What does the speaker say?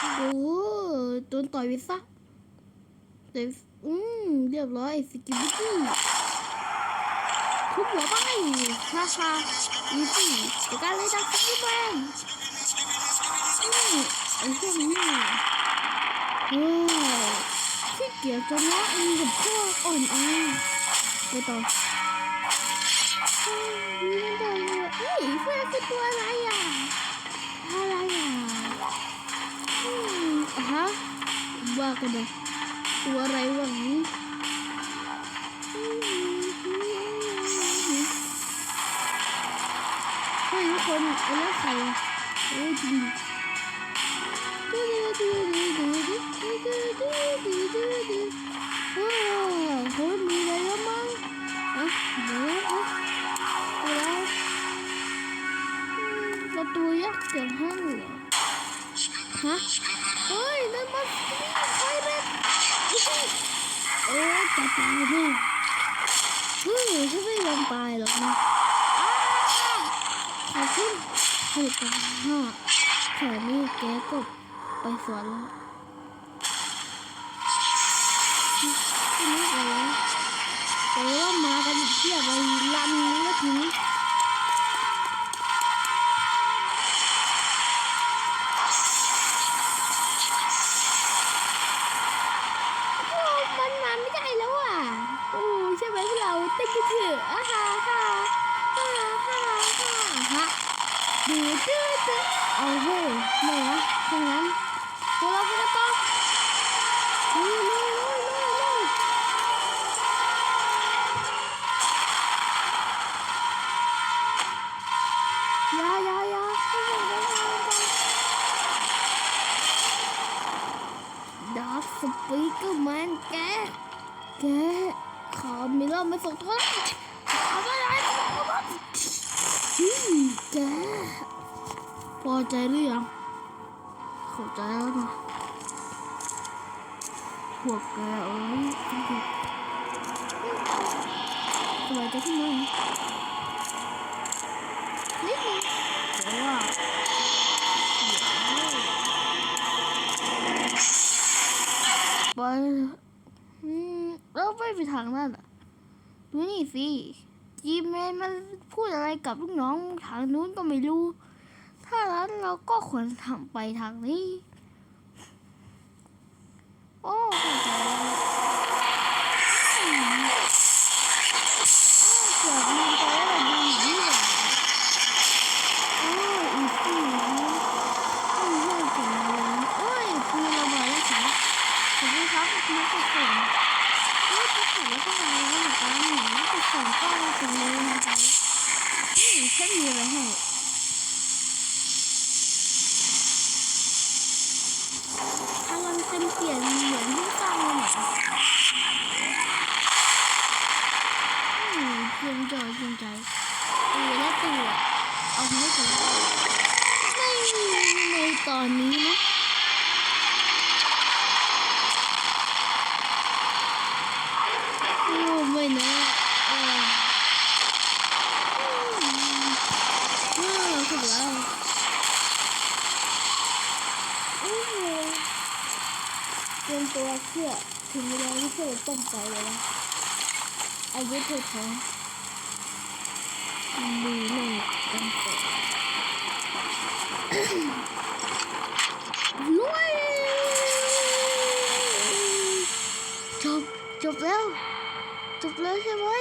โอ้โดนต่อยไปซะแต่อืมเรียบร้อยสกิลตี้ทุบหัวไปฮ่าฮ่าอีซี่จัดการเลยดักสกิลแมนอืมไอ้พวกนี้โอ้ขี้เกียจจะนะเองกับพวกอ่อนแอไปต่อเฮ้ยมีเรื่องอะไรเฮ้ยเพื่อนคือตัวอะไรอะอะไรอะ ว่ากันเลยตัวอะไรวะนี้อืมเฮ้ยทุกคนเอาแล้วใครอะโอ้ยจริงว้าวเฮ้ยมีอะไรแล้วมั้งอะเดี๋ยวอะตัวอะไรอืมเราตัวยักษ์เสียงห้างเหรอ ฮะเฮ้ยนั่นมันใครเร็ดโอ้ยจะตายแน่เฮ้ยฉันไม่ยอมตายหรอกนะอ้าขอขึ้นให้กันห้าแค่นี้แกก็ไปสวนแล้วที่นี่ไปแล้วแต่ว่ามากันเพียบเลยลำนี้แล้วทีนี้ ต้นกันเถอะอ่าฮ่าฮ่าฮ่าฮ่าฮ่าฮะดูตื้อตื้อเอาเฮ้ยไม่นะถ้างั้นพวกเราไปกันต่อลุยลุยลุยลุยลุยอยาอยาอยาให้หมดเลยดาร์คสปีกเกอร์แมนแกแก ขามิลเลอร์ไม่ส่งตัวแล้วขาไม่ได้แกพอใจหรือยังข้าใจแล้วนะพวกแกเอ้ยสบายใจขึ้นไหมนิดนึง ไปไปทางนั้นอะดูนี่สิจีแมนมันพูดอะไรกับลูกน้องทางนู้นก็ไม่รู้ ถ้านั้นเราก็ควรทำไปทางนี้ โอ้าวเกือบลืมไปว่าเราดูอยู่นี่หว่าโอ้ยอีกทีนะไม่ใช่ถึงแล้วโอ้ยคือเราบอกแล้วค่ะขอบคุณครับมันจะส่งโอ้ยจะส่งแล้ว ก็มาวเหมือนกันหนูจะส่งก็ตรงนี้นะคะอืมฉันมีอะไรให้พลังเต็มเปลี่ยนเหมือนที่สร้างเลยเหรออืมเพียงจเพียงใจเออและตัวเอาให้ถึงไม่ในตอนนี้นะโอ้ไม่นะเอออืมเออถูกแล้วโอ้โห เต รียมตัวเพื่อถึงเวลาที่เพื่อะต้มไก่แล้วนะอายุเธอท้องดีมากกันเปิดลุยจบจบแล้ว จบแล้วใช่ไหม